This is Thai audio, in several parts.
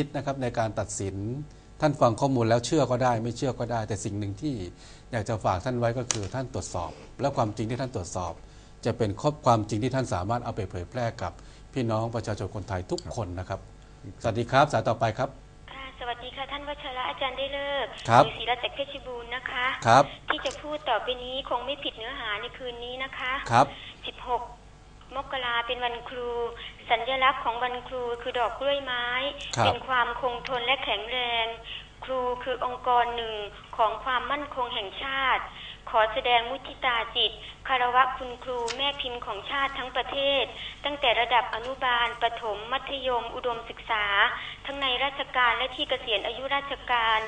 คิดนะครับในการตัดสินท่านฟังข้อมูลแล้วเชื่อก็ได้ไม่เชื่อก็ได้ แต่สิ่งหนึ่งที่อยากจะฝากท่านไว้ก็คือท่านตรวจสอบ และความจริงที่ท่านตรวจสอบ จะเป็นข้อความจริงที่ท่านสามารถเอาไปเผยแพร่กับพี่น้องประชาชนคนไทยทุกคนนะครับ สวัสดีครับสายต่อไปครับค่ะสวัสดีค่ะท่านวัชระอาจารย์ได้เลิกครับศรีรัตน์จากเพชรบูรณ์นะคะ ครับ ที่จะพูดต่อไปนี้คงไม่ผิดเนื้อหาในคืนนี้นะคะ ครับ16ม กราเป็นวันครู สัญลักษณ์ของวันครูคือดอกกล้วยไม้ ครับ เป็นความคงทนและแข็งแรง ครูคือองค์กรหนึ่งของความมั่นคงแห่งชาติ ขอแสดงมุทิตาจิตคารวะคุณครูแม่พิมพ์ของชาติทั้งประเทศ ตั้งแต่ระดับอนุบาล ประถม มัธยม อุดมศึกษา ทั้งในราชการและที่เกษียณอายุราชการ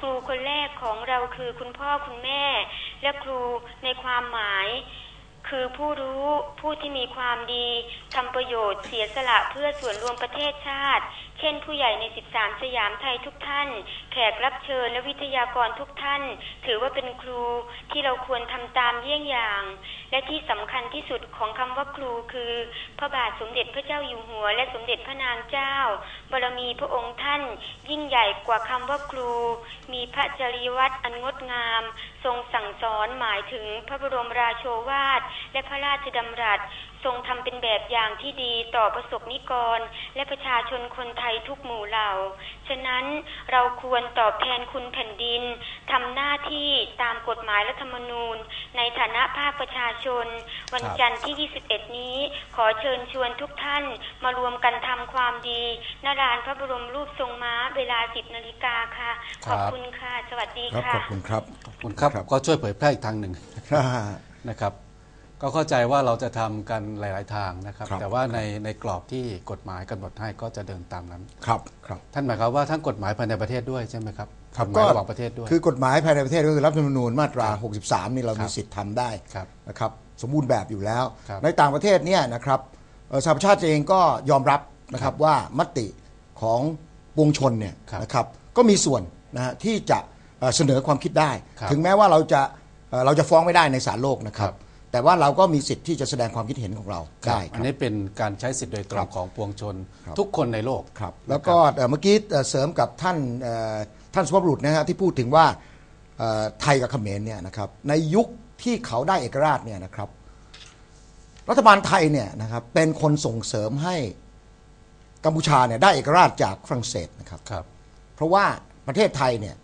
ครูคนแรกของเราคือคุณพ่อคุณแม่ และครูในความหมาย คือผู้รู้ผู้ที่มีความดีทำประโยชน์เสียสละเพื่อส่วนรวมประเทศชาติ เช่นผู้ใหญ่ใน 13 สยามไทยทุกท่าน แขกรับเชิญและวิทยากรทุกท่าน ถือว่าเป็นครูที่เราควรทำตามเยี่ยงอย่าง และที่สำคัญที่สุดของคำว่าครูคือ พระบาทสมเด็จพระเจ้าอยู่หัว และสมเด็จพระนางเจ้าบารมีพระองค์ท่าน ยิ่งใหญ่กว่าคำว่าครู มีพระจริยวัตรอันงดงาม ทรงสั่งสอนหมายถึงพระบรมราโชวาทและพระราชดำรัส ทรงทำเป็นแบบอย่างที่ดีต่อประสบนิกร และประชาชนคนไทยทุกหมู่เหล่า ฉะนั้นเราควรตอบแทนคุณแผ่นดินทำหน้าที่ตามกฎหมายรัฐธรรมนูญ ในฐานะภาคประชาชน วันครับจันทร์ที่ 21 นี้ ขอเชิญชวนทุกท่านมารวมกันทำความดีณลานพระบรมรูปทรงม้าเวลา 10 นาฬิกาค่ะ ขอบคุณค่ะ สวัสดีครับค่ะ ขอบคุณครับ ขอบคุณครับ ก็ช่วยเผยแพร่อีกทางหนึ่งนะครับ ก็เข้าใจว่าเราจะทำกันหลาย ๆ ทางนะครับ ครับแต่ว่าในในกรอบที่กฎหมายกำหนดให้ก็จะเดินตามนั้น ครับครับ ท่านหมายความว่าทั้งกฎหมายภายในประเทศด้วยใช่ไหมครับครับกฎหมายระหว่างประเทศด้วย คือกฎหมายภายในประเทศก็คือรัฐธรรมนูญมาตราครับ63 นี่เราครัมีบสิทธิ์ทำได้ครับนะครับสมบูรณ์แบบอยู่แล้ว ครับในต่างประเทศเนี่ยนะครับเอ่อสหประชาชาติเองก็ยอมรับนะครับว่ามติของปวงชนเนี่ยครับนะครับก็มีส่วนนะฮะที่จะเอ่อเสนอความคิดได้ ครับถึงแม้ว่าเราจะเอ่อเราจะฟ้องไม่ได้ในศาลโลกนะครับ ครับ แต่ว่าเราก็มีสิทธิ์ที่จะแสดงความคิดเห็นของเราครับได้คอัรันบนี้เป็นการใช้สิทธิ์โดยตรครังบของปวงชนครับ ทุกคนในโลก ครับแล้วก็เอ่อเมื่อกี้เอ่อเสริมกับท่านเอ่อท่านสุภาพบุรุษนะฮะที่พูดถึงว่าเอ่อไทยกับเขมรเนี่ยนะครับในยุคที่เขาได้เอกราชเนี่ยนะครับ รัฐบาลไทยเนี่ยนะครับเป็นคนส่งเสริมให้กัมพูชาเนี่ยได้เอกราชจากฝรั่งเศสนะครับ ครับ เพราะว่าประเทศไทยเนี่ย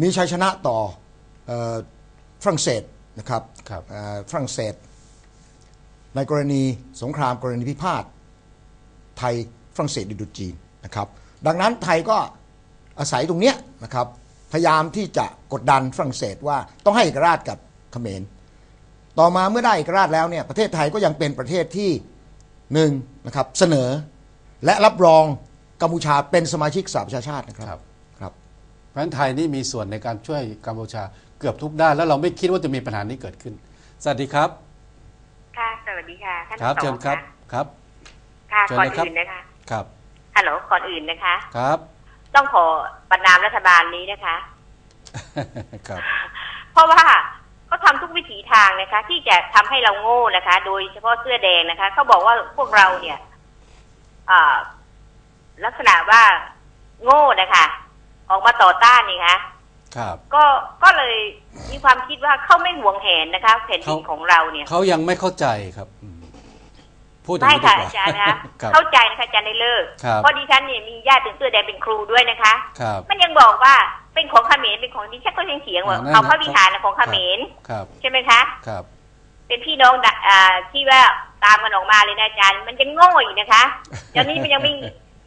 มีชัยชนะต่อเอ่อฝรั่งเศส นะครับครับเอ่อฝรั่งเศส ในกรณีสงครามกรณีพิพาทไทยฝรั่งเศสดิดูจีนนะครับ ดังนั้นไทยก็อาศัยตรงเนี้ยนะครับพยายามที่จะกดดันฝรั่งเศสว่าต้องให้เอกราชกับเขมร ต่อมาเมื่อได้เอกราชแล้วเนี่ยประเทศไทยก็ยังเป็นประเทศที่หนึ่งนะครับเสนอและรับรองกัมพูชาเป็นสมาชิกสหประชาชาตินะคครัรับครับเพราะฉะนั้นไทยนี่มีส่วนในการช่วยกัมพูชา เกือบทุกด้าน แล้วเราไม่คิดว่าจะมีปัญหานี้เกิดขึ้น สวัสดีครับ ค่ะ สวัสดีค่ะท่านครับสองเชิญครับ ครับ ค่ะเชิญก่อนเลยครับอื่นนะคะ ครับ ฮัลโหล ก่อนอื่นนะคะ ครับ ต้องขอประนามรัฐบาลนี้นะคะ ครับ เพราะว่าเขาทำทุกวิถีทางนะคะ ที่จะทำให้เราโง่นะคะ โดยเฉพาะเสื้อแดงนะคะเขาบอกว่าพวกเราเนี่ยอ่าลักษณะว่าโง่นะคะ ออกมาต่อต้านนี่คะ ครับ ก็ก็เลยมีความคิดว่าเขาไม่หวงแหนนะคะแผ่นดินเขาของเราเนี่ยเขายังไม่เข้าใจครับอืมพูดอย่างไม่นี้ดีค่ะกว่าอาจารย์นะคะครับเข้าใจนะคะอาจารย์ในเลิกครับเพราะดิฉันเนี่ยมีญาติเป็นเสื้อแดงเป็นครูด้วยนะคะครับมันยังบอกว่าเป็นของเขมรเป็นของดิฉันก็ยังเถียงว่าอ่านั่นเอาพระนะวิหารน่ะของเขมรครับใช่ไหมคะครับ เป็นพี่น้องดะอ่าที่ว่าตามกันออกมาเลยนะอาจารย์ มันยังโง่อีกนะคะตอนนี้มันยังไม่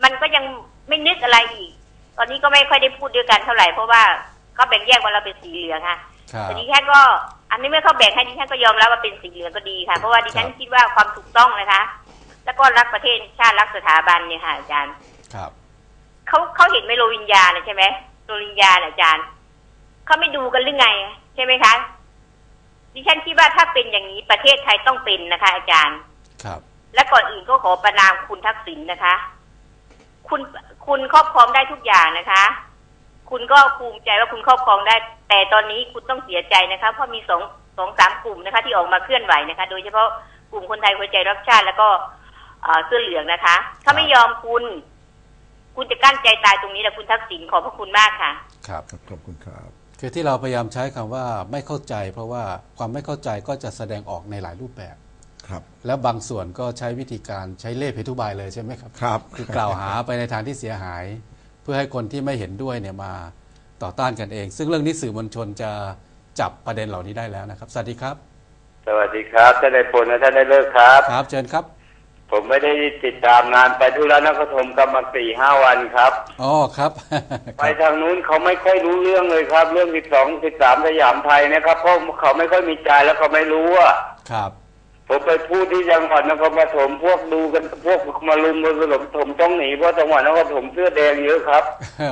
มันก็ยังไม่นึกอะไรอีก ตอนนี้ก็ไม่ค่อยได้พูดด้วยกันเท่าไหร่เพราะว่า เขาแบ่งแยกว่าเราเป็นสีเหลืองค่ะครับแต่ดิฉันก็ อันนี้เมื่อเขาแบ่งให้ดิฉันก็ยอมรับว่าเป็นสีเหลืองก็ดีค่ะ เพราะว่าดิฉันครับคิดว่าความถูกต้องนะคะ แล้วก็รักประเทศชาติรักสถาบันเนี่ยค่ะอาจารย์ครับเขาเขาเห็นไหมโรวิญญาน่ะใช่ไหมโรวิญญาน่ะอาจารย์เขาไม่ดูกันหรือไง ใช่ไหมคะดิฉันคิดว่าถ้าเป็นอย่างนี้ประเทศไทยต้องเป็นนะคะ อาจารย์ ครับ และก่อนอื่นก็ขอประนามคุณทักษิณนะคะ คุณคุณครอบครองได้ทุกอย่างนะคะ คุณก็ภูมิใจว่าคุณครอบครองได้ แต่ตอนนี้คุณต้องเสียใจนะคะ เพราะมีสองสองสามกลุ่มนะคะ ที่ออกมาเคลื่อนไหวนะคะ โดยเฉพาะกลุ่มคนไทยหัวใจรักชาติแล้วก็เอ่อเสื้อเหลืองนะคะถ้าไม่ยอมคุณ คุณจะกั้นใจตายตรงนี้แหละคุณทักษิณขอบพระคุณมากค่ะ ครับขอบคุณครับคือที่เราพยายามใช้คำว่าไม่เข้าใจ เพราะว่าความไม่เข้าใจก็จะแสดงออกในหลายรูปแบบครับแล้วบางส่วนก็ใช้วิธีการใช้เล่ห์เพทุบายเลยใช่ไหมครับครับ คือกล่าวหาไปในทางที่เสียหาย เพื่อให้คนที่ไม่เห็นด้วยเนี่ยมาต่อต้านกันเอง ซึ่งเรื่องนี้สื่อมวลชนจะจับประเด็นเหล่านี้ได้แล้วนะครับ สวัสดีครับ สวัสดีครับท่านนายพลและท่านนายเลิกครับ ครับ เชิญครับ ผมไม่ได้ติดตามงานไปทุรนครปฐมกันมาสี่ห้าวันครับอ๋อครับ ไปทางนู้นเขาไม่ค่อยรู้เรื่องเลยครับ เรื่องสิบสองสิบสามสยามไทยนะครับเพราะเขาไม่ค่อยมีใจแล้วเขาไม่รู้อะครับ ผมไปพูดที่จังหวัดนครปฐมพวกดูกันพวกมาลุมมาผสมผมต้องหนีเพราะจังหวัดนครปฐมเสื้อแดงเยอะครับ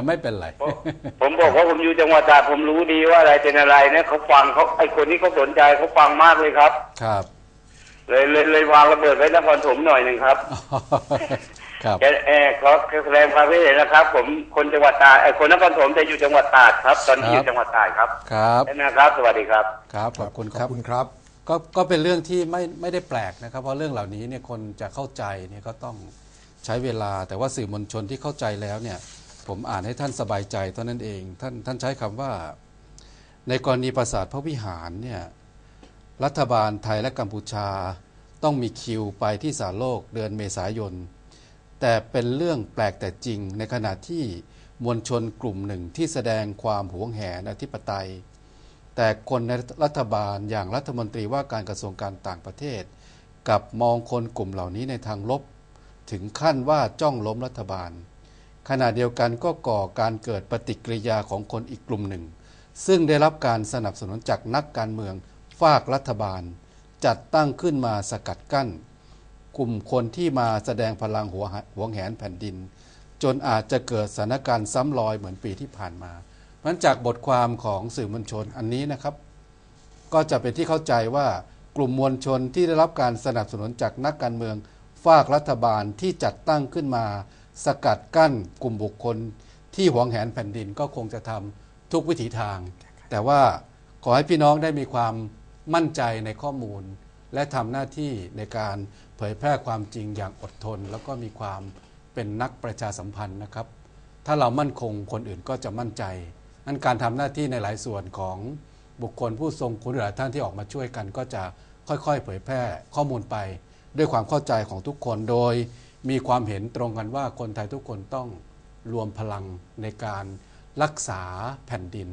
ไม่เป็นไรผมผมบอกว่าผมอยู่จังหวัดตราดผมรู้ดีว่าอะไรเป็นอะไรเนี่ยเขาฟังเขาไอคนที่เขาสนใจเขาฟังมากเลยครับ ครับ เลยเลยเลยวางระเบิดไว้นครปฐมหน่อยหนึ่งครับครับแกเออขอแสดงความคิดเห็นนะครับ ผมคนจังหวัดตราดเอ่อคนนครปฐมแต่อยู่จังหวัดตราดครับ ตอนนี้ครับอยู่จังหวัดตราดครับ ครับใช่ไหมครับ สวัสดีครับ ครับขอบคุณคขรัอบบคุณครับ ก็ก็เป็นเรื่องที่ไม่ไม่ได้แปลกนะครับ เพราะเรื่องเหล่านี้เนี่ยคนจะเข้าใจเนี่ยก็ต้องใช้เวลา แต่ว่าสื่อมวลชนที่เข้าใจแล้วเนี่ยผมอ่านให้ท่านสบายใจเท่านั้นเองท่านท่านใช้คำว่า ในกรณีปราสาทพระวิหารเนี่ยรัฐบาลไทยและกัมพูชาต้องมีคิวไปที่สาโลกเดือนเมษายน แต่เป็นเรื่องแปลกแต่จริงในขณะที่มวลชนกลุ่มหนึ่งที่แสดงความหวงแหนอธิปไตย แต่คนในรัฐบาลอย่างรัฐมนตรีว่าการกระทรวงการต่างประเทศกับมองคนกลุ่มเหล่านี้ในทางลบ ถึงขั้นว่าจ้องล้มรัฐบาล ขณะเดียวกันก็ก่อการเกิดปฏิกิริยาของคนอีกกลุ่มหนึ่ง ซึ่งได้รับการสนับสนุนจากนักการเมืองฝากรัฐบาล จัดตั้งขึ้นมาสกัดกั้น กลุ่มคนที่มาแสดงพลังหัวหหวงแหนแผ่นดิน จนอาจจะเกิดสถานการณ์ซ้ำรอยเหมือนปีที่ผ่านมา เพราะจากบทความของสื่อมวลชนอันนี้นะครับ ก็จะเป็นที่เข้าใจว่ากลุ่มมวลชนที่ได้รับการสนับสนุนจากนักการเมืองฝากรัฐบาลที่จัดตั้งขึ้นมา สกัดกั้นกลุ่มบุคคล ที่หวงแหนแผ่นดินก็คงจะทำทุกวิถีทาง แต่ว่าขอให้พี่น้องได้มีความมั่นใจในข้อมูล และทำหน้าที่ในการเผยแพร่ความจริงอย่างอดทน แล้วก็มีความเป็นนักประชาสัมพันธ์นะครับ ถ้าเรามั่นคงคนอื่นก็จะมั่นใจ นั้นการทำหน้าที่ในหลายส่วนของบุคคลผู้ทรงคุณหลายท่านที่ออกมาช่วยกัน ก็จะค่อยๆ เผยแพร่ข้อมูลไป ด้วยความเข้าใจของทุกคนโดย มีความเห็นตรงกันว่าคนไทยทุกคนต้องรวมพลังในการรักษาแผ่นดิน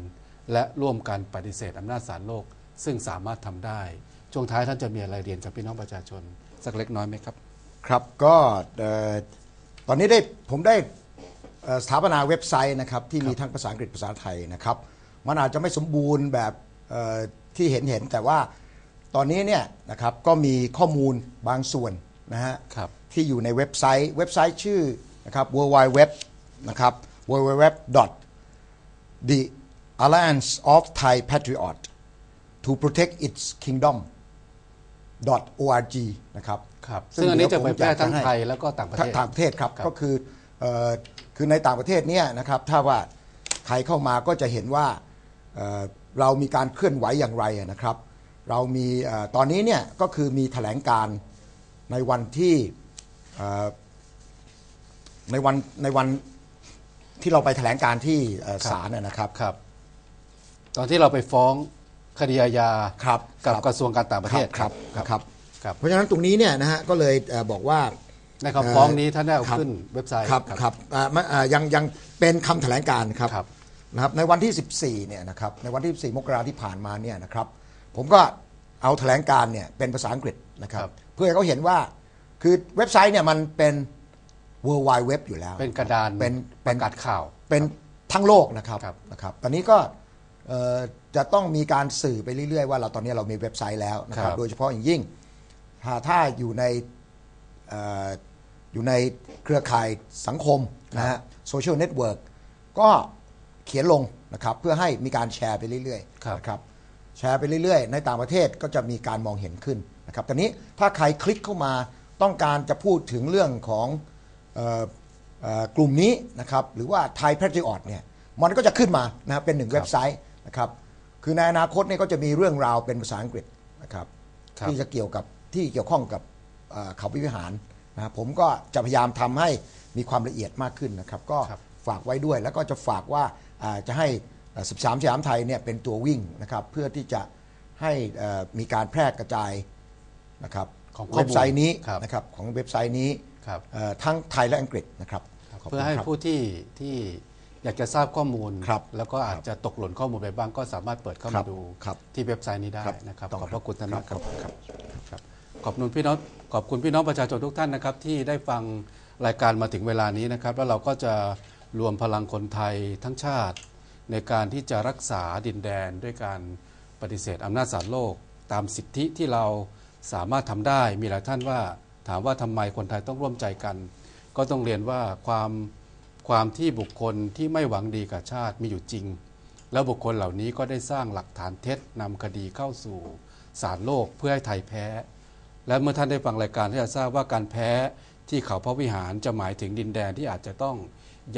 และร่วมกันปฏิเสธอำนาจศาลโลก ซึ่งสามารถทำได้ ช่วงท้ายท่านจะมีอะไรเรียนกับพี่น้องประชาชน สักเล็กน้อยไหมครับ ครับก็ตอนนี้ได้ผมได้ สถาปนาเว็บไซต์นะครับที่มีทั้งภาษาอังกฤษภาษาไทยนะครับมันอาจจะไม่สมบูรณ์แบบเอ่อที่เห็นเห็นแต่ว่าตอนนี้เนี่ยนะครับก็มีข้อมูลบางส่วนนะฮะครับที่อยู่ในเว็บไซต์เว็บไซต์ชื่อนะครับ w w w นะครับ w w w the alliance of Thai patriot to protect its kingdom org นะครับครับซึ่งอันนี้จะเผยแพร่ทั้งดี๋วผมไทยแล้วก็ต่างประเทศต่างประเทศครับครับก็คือเอ่อ คือในต่างประเทศเนี่ยนะครับถ้าว่าใครเข้ามาก็จะเห็นว่าเอ่อเรามีการเคลื่อนไหวอย่างไรนะครับ เรามีเอ่อตอนนี้เนี่ยก็คือมีแถลงการในวันที่เอ่อในวันในวันที่เราไปแถลงการที่เอ่อครับศาลนะนะครับครับ ตอนที่เราไปฟ้องคดีอาญาครับกับครับ กระทรวงการต่างประเทศครับนะครับ ครับ เพราะฉะนั้นตรงนี้เนี่ยนะฮะก็เลยเอ่อบอกว่า ในคำฟ้องนี้ท่านได้เอาครับขึ้นเว็บไซต์ครับครับอ่าไม่อ่ายังยังเป็นคำแถลงการครับครับนะครับในวันที่ 14เนี่ยนะครับในวันที่ 14 มกราที่ผ่านมาเนี่ยนะครับผมก็เอาแถลงการเนี่ยเป็นภาษาอังกฤษนะครับครับเพื่อให้เขาเห็นว่าคือเว็บไซต์เนี่ยมันเป็น World Wide Web อยู่แล้ว เป็นกระดานเป็นปเป็นระกาศข่าว เป็นทั้งโลกนะครับครับนะครับตอนนี้ก็เอ่อจะต้องมีการสื่อไปเรื่อยๆ ว่าเราตอนนี้เรามีเว็บไซต์แล้วนะครับครับโดยเฉพาะอย่างยิ่งถ้าถ้าอยู่ในเอ่ออยู่ในเครือข่ายสังคมนะฮะโซเชียลเน็ตเวิร์กก็เขียนลงนะครับเพื่อให้มีการแชร์ไปเรื่อยครับๆนะครับแชร์ไปเรื่อยๆ ในต่างประเทศก็จะมีการมองเห็นขึ้นนะครับตอนนี้ถ้าใครคลิกเข้ามาต้องการจะพูดถึงเรื่องของเอ่อเอ่อกลุ่มนี้นะครับหรือว่าไทย a t r i o t เนี่ยมันก็จะขึ้นมานะครับเป็นหนึ่งเว็บไซต์นะครับคือในอนาคตเนี่ยก็จะมีเรื่องราวเป็นภาษาอังกฤษนะครับครับที่จะเกี่ยวกับที่เกี่ยวข้องกับ เอ่อเขาพิวิหารนะครับผมก็จะพยายามทำให้มีความละเอียดมากขึ้นนะครับ ก็ครับฝากไว้ด้วยแล้วก็จะฝากว่าอ่าจะให้อ่า13สยามไทยเนี่ยเป็นตัววิ่งนะครับ เพื่อที่จะให้เอ่อมีการแพร่กระจายนะครับของข้อมูลเว็บไซต์นี้ครับนะครับของเว็บไซต์นี้ครับเอ่อทั้งไทยและอังกฤษนะครับขบคุณเพื่อให้ครับผู้ที่ที่อยากจะทราบข้อมูลครับแล้วก็อาจจะตกหล่นข้อมูลไปบ้างก็สามารถเปิดเข้าครัมาบดูครับที่เว็บไซต์นี้ได้ครับนะครับต้องขอบพระคุณท่านมากครับครับครับ ขอบคุณพี่น้องขอบคุณพี่น้องประชาชนทุกท่านนะครับ ที่ได้ฟังรายการมาถึงเวลานี้นะครับ แล้วเราก็จะรวมพลังคนไทยทั้งชาติ ในการที่จะรักษาดินแดน ด้วยการปฏิเสธอำนาจศาลโลก ตามสิทธิที่เราสามารถทำได้ มีหลายท่านว่าถามว่าทำไมคนไทยต้องร่วมใจกัน ก็ต้องเรียนว่าความความที่บุคคลที่ไม่หวังดีกับชาติมีอยู่จริง แล้วบุคคลเหล่านี้ก็ได้สร้างหลักฐานเท็จนำคดีเข้าสู่ศาลโลกเพื่อให้ไทยแพ้ และเมื่อท่านได้ฟังรายการที่จะทราบว่าการแพ้ที่เขาพระวิหารจะหมายถึงดินแดนที่อาจจะต้อง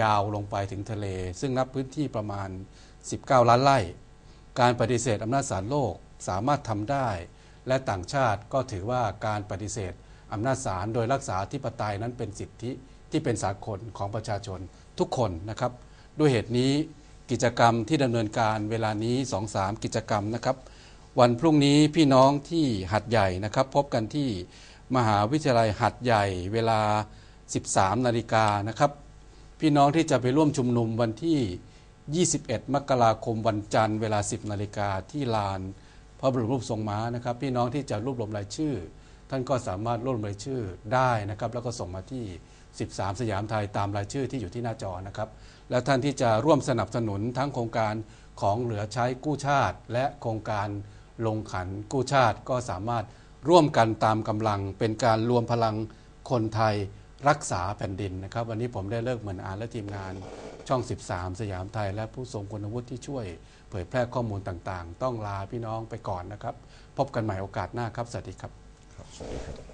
ยาวลงไปถึงทะเล ซึ่งนับพื้นที่ประมาณ 19 ล้านไร่ การปฏิเสธอำนาจศาลโลกสามารถทำได้ และต่างชาติก็ถือว่าการปฏิเสธอำนาจศาลโดยรักษาธิปไตยนั้นเป็นสิทธิที่เป็นสากลของประชาชนทุกคนนะครับ ด้วยเหตุนี้กิจกรรมที่ดำเนินการเวลานี้ 2-3 กิจกรรมนะครับ วันพรุ่งนี้พี่น้องที่หัดใหญ่นะครับ พบกันที่มหาวิทยาลัยหัดใหญ่เวลา 13 นาฬิกานะครับ พี่น้องที่จะไปร่วมชุมนุมวันที่ 21 มกราคมวันจันทร์เวลา 10 นาฬิกาที่ลานพระบรมรูปทรงม้านะครับ พี่น้องที่จะรวบรวมรายชื่อ ท่านก็สามารถรวบรวมรายชื่อได้นะครับ แล้วก็ส่งมาที่ 13 สยามไทยตามรายชื่อที่อยู่ที่หน้าจอนะครับ และท่านที่จะร่วมสนับสนุนทั้งโครงการของเหลือใช้กู้ชาติ และโครงการ ลงขันกู้ชาติก็สามารถร่วมกันตามกำลังเป็นการรวมพลังคนไทยรักษาแผ่นดินนะครับ วันนี้ผมได้เลิกเหมือนอ่านและทีมงานช่อง 13 สยามไทย และผู้ทรงคุณวุฒิที่ช่วย เผยแพร่ข้อมูลต่างๆ ต้องลาพี่น้องไปก่อนนะครับ พบกันใหม่โอกาสหน้าครับ สวัสดีครับครับสวัสดีครับ